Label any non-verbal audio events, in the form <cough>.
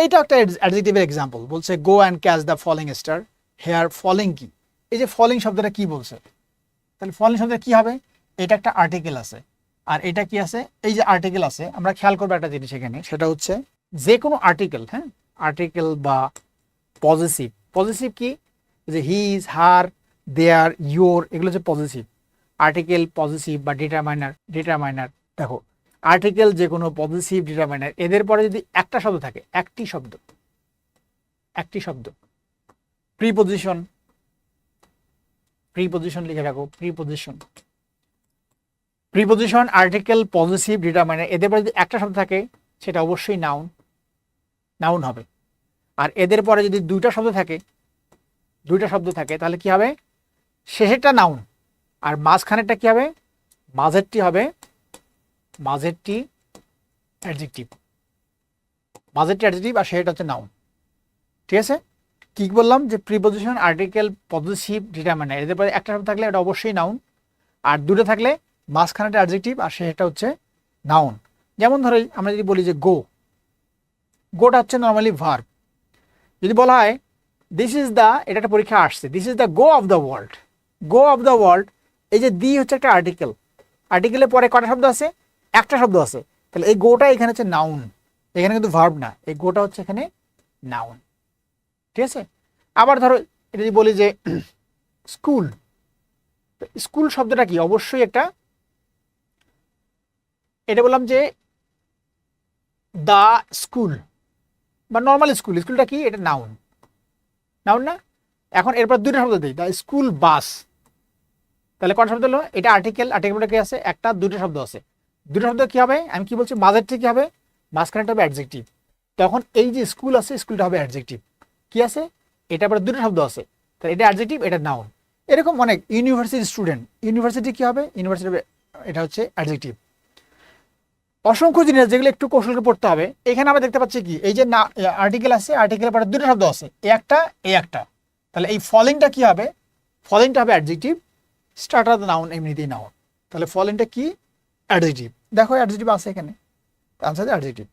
এইটা একটা অ্যাডজেক্টিভের এক্সাম্পল বলছে go and catch the falling star here falling কি? এই যে ফলিং শব্দটা কি বলছে? তাহলে ফলিং শব্দটা কি হবে? এটা একটা আর্টিকেল আছে। আর এটা কি আছে? এই যে আর্টিকেল আছে, আমরা খেয়াল করব একটা জিনিস এখানে। সেটা হচ্ছে, যে কোনো আর্টিকেল হ্যাঁ? আর্টিকেল বা পজিটিভ পজিটিভ কি? যে হিজ হার দেয়ার ইয়োর এগুলো হচ্ছে পজিটিভ আর্টিকেল পজিটিভ বা ডিটারমাইনার ডিটারমাইনার দেখো আর্টিকেল যে কোনো পজিটিভ ডিটারমাইনার এদের পরে যদি একটা শব্দ থাকে, একটি শব্দ একটি শব্দ প্রিপোজিশন প্রিপোজিশন লিখে রাখো preposition preposition article positive determiner এদের পরে যদি একটা শব্দ থাকে, সেটা অবশ্যই নাউন নাউন হবে। আর এদের পরে যদি দুইটা শব্দ থাকে, দুইটা শব্দ থাকে, তাহলে কি হবে? শেষেরটা নাউন আর মাঝখানেরটা কি হবে? মাঝেরটি হবে মাঝেরটি অ্যাডজেক্টিভ। মাঝেরটি অ্যাডজেক্টিভ আর সেটা হচ্ছে নাউন ঠিক আছে? কি বললাম? যে প্রিপোজিশন আর্টিকেল পজিটিভ ডিটারমাইনার এদের পরে একটা শব্দ থাকলে এটা অবশ্যই নাউন আর দুটো থাকলে মাঝখানেটা অ্যাডজেক্টিভ আর সেটা হচ্ছে নাউন যেমন ধরো, আমরা যদি বলি যে গো গোটা হচ্ছে নর্মালি ভার্ব যদি বলা হয় দিস ইজ দ্য এটা একটা পরীক্ষা আসছে। This is the go of the world go of the world এই যে দি হচ্ছে একটা আর্টিকেল আর্টিকেলের পরে কটা শব্দ আছে? একটা শব্দ আছে। তাহলে এই গোটা এখানে হচ্ছে নাউন এখানে কিন্তু ভার্ব না। এই গোটা হচ্ছে এখানে নাউন ঠিক আছে? আবার ধরো, এটা যদি বলি যে <clears throat> স্কুল স্কুল শব্দটা কি? অবশ্যই একটা এটা বললাম যে দা স্কুল বা নর্মাল স্কুল স্কুলটা কি? এটা নাউন নাউন না? এখন এরপর দুইটা শব্দ দিই। দা স্কুল বাস তাহলে কটা শব্দ হলো? এটা আর্টিকেল আর্টিকেলটা কি আছে? একটা দুটো শব্দ আছে। দুটো শব্দ কি হবে? আমি কি বলছি? মাঝেরটা কি হবে? মাঝখানেটা হবে অ্যাডজেক্টিভ তখন এই যে স্কুল আছে স্কুলটা হবে অ্যাডজেক্টিভ কি আছে? এটা আবার দুটো শব্দ আছে। তাহলে এটা অ্যাডজেক্টিভ এটা নাউন এরকম অনেক ইউনিভার্সিটি স্টুডেন্ট ইউনিভার্সিটি কি হবে? ইউনিভার্সিটি এটা হচ্ছে অ্যাডজেক্টিভ অসংখ্য জিনিস যেগুলো একটু কৌশল করে পড়তে হবে। এখানে আমরা দেখতে পাচ্ছি কি? এই যে না আর্টিকেল আছে আর্টিকেলের পরে দুটো শব্দ আছে। এ একটা এ একটা। তাহলে এই ফলিংটা কি হবে? ফলিংটা হবে অ্যাডজেক্টিভ স্টার্টার নাউন এমনিতেই নাউন তাহলে ফলিংটা কি? অ্যাডজেক্টিভ দেখো অ্যাডজেক্টিভ আছে এখানে। Answer adjective